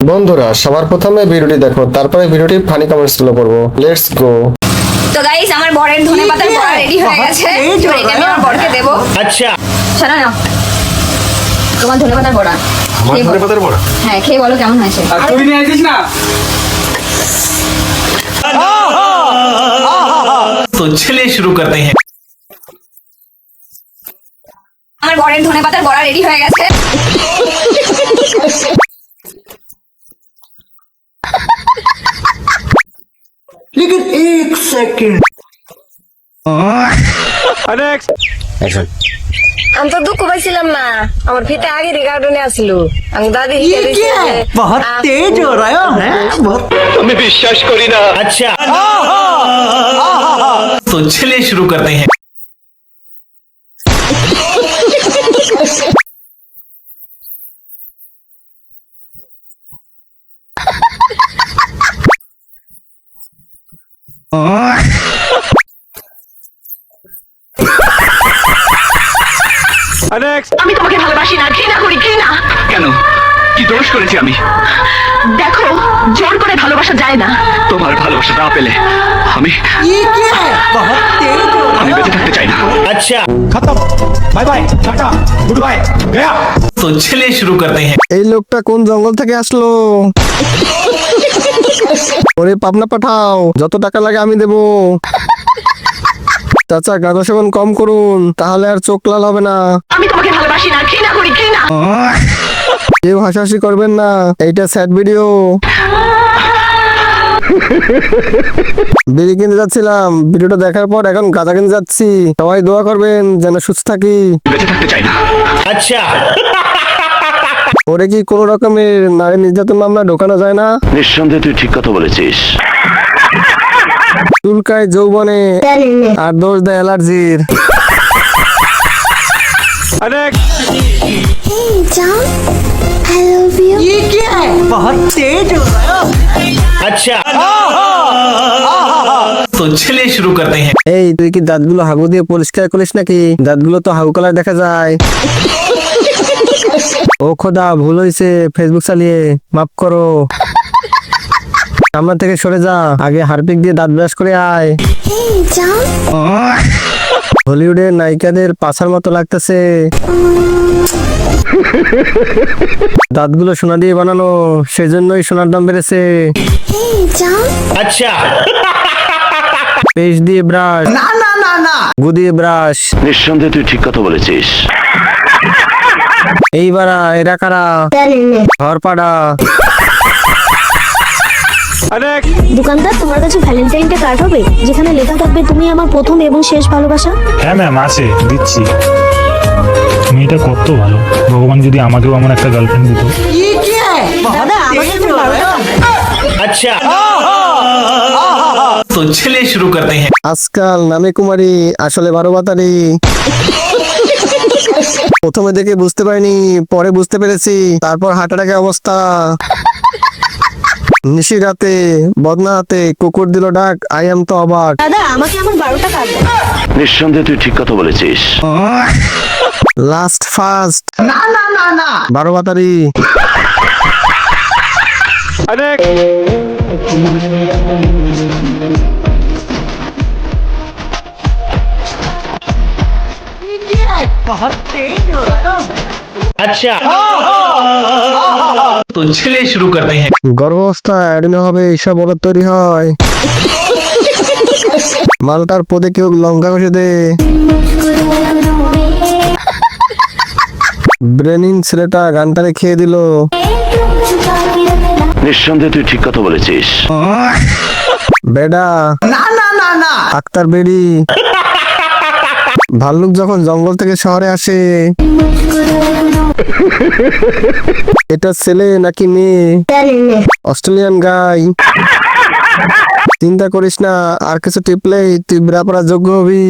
বন্ধুরা সবার প্রথমে ভিডিওটি দেখো তারপরে ভিডিওটি ফানি কমেন্টসগুলো করব লেটস গো তো গাইস আমার বরের ধনে পাতার ইয়ে, ইয়ে। বড়া রেডি হয়ে গেছে। এবার এটা আমি আমার বরকে দেব। আচ্ছা। শোনা না। তোমার ধনে পাতার বড়া। আমার ধনে পাতার বড়া? হ্যাঁ খেয়ে বলো কেমন হয়েছে। আর তুই নিয়ে আইছিস না? তো চলে শুরু করতে হ্যাঁ আমার বরের ধনে পাতার বড়া রেডি হয়ে গেছে। আমি তো দুঃখ পাইছিলাম না আমার ফিতে আগে রিগার্ডনে আসিল আমি দাদি হিসেবে দিয়েছে যে, बहुत तेज हो रहा है बहुत अच्छा तो चलिए शुरू करते हैं আমি তোমাকে ভালোবাসি না ঘৃণা করি ঘৃণা! কেন? কি দোষ করেছি আমি? দেখো জোর করে ভালোবাসা যায় না। তোমার ভালোবাসা না পেলে আমি আমি বেঁচে থাকতে চাই না। আচ্ছা। খতম। Bye bye ta ta good bye Gaya. তো ছেলে শুরু করতে হ্যাঁ এই লোকটা কোন জঙ্গল থেকে আসলো? ওরে পাবনা পাঠাও যত টাকা লাগে আমি দেবো। চাচা গাঁদা সেবন কম করুন তাহলে আর চোখ লাল হবে না। আমি তোমাকে ভালোবাসি না ঘৃণা করি ঘৃণা। কেউ হাসাহাসি করবেন না এইটা স্যাড ভিডিও বিড়ি কিনতে যাচ্ছিলাম ভিডিওটা দেখার পর এখন গাঁজা কিনতে যাচ্ছি। সবাই দোয়া করবেন যেন সুস্থ থাকি। বেঁচে ওরে কি কোনো রকমের নারী নির্যাতন মামলা ঢোকানো যায় না নিঃসন্দেহে তুই ঠিক কথা বলেছিস চুলকায় যৌবনে আর দোষ দেয় অ্যালার্জির ये क्या है बहुत तेज हो रहा है अच्छा तो चलिए शुरू करते हैं এই তুই কি দাঁতগুলো হাগু দিয়ে পরিষ্কার করিস নাকি দাঁতগুলো তো হাগু কালার দেখা যায় ও খোদা ভুল হয়েছে ফেসবুক চালিয়ে মাফ করো। আমার থেকে সরে যা। আগে হারপিক দিয়ে দাঁত ব্রাশ করে আয়। হলিউডের নায়িকাদের পাশার মতো লাগতেছে। দাঁতগুলো সোনা দিয়ে বানানো সেজন্যই সোনার দাম বেড়েছে। আচ্ছা। পেস্ট দিয়ে ব্রাশ। না না না না। ব্রাশ। নিঃসন্দেহে তুই ঠিক কথা বলেছিস। এইবার এরা কারা? ঘর পাড়া দোকানদার তোমার কাছে ভ্যালেন্টাইনটা কার্ড হবে যেখানে লেখা থাকবে তুমি আমার প্রথম এবং শেষ ভালোবাসা। হ্যাঁ ম্যাম আছে দিচ্ছি। মেয়েটা কত ভালো। ভগবান যদি আমাকেও একটা গার্লফ্রেন্ড দিত। আচ্ছা। তো শুরু করতে হ্যাঁ। আজকাল নামে কুমারী আসলে বারো বাতারি। প্রথমে দেখে বুঝতে পারিনি পরে বুঝতে পেরেছি তারপর হার্ট অ্যাটাকের অবস্থা নিশি রাতে বদনা হাতে কুকুর দিল ডাক আই এম তো অবাক দাদা আমাকে আমার বারোটা কার্ড দাও নিঃসন্দেহে তুই ঠিক কথা বলেছিস লাস্ট ফার্স্ট ना ना ना ना বারো বাতারি ये क्या है बहुत तेज हो रहा है আচ্ছা। তো ছেলে শুরু করতে হ্যাঁ গর্ভাবস্থা এড়িনো হবে এইসব বলদ তৈরি হয়। মালটার পদে কেউ লঙ্কা ঘষে দে। ব্রেনিন ছেলেটা গানটারে খেয়ে দিল। নিঃসন্দেহে তুই ঠিক কথা বলেছিস। বেডা। না না না না। আক্তার বেড়ি। ভাল্লুক যখন জঙ্গল থেকে শহরে আসে। এটা ছেলে নাকি মেয়ে? Australian guy. চিন্তা করিস না আর কিছু টিপলেই তুই ব্রাপরা যোগ্য হবি।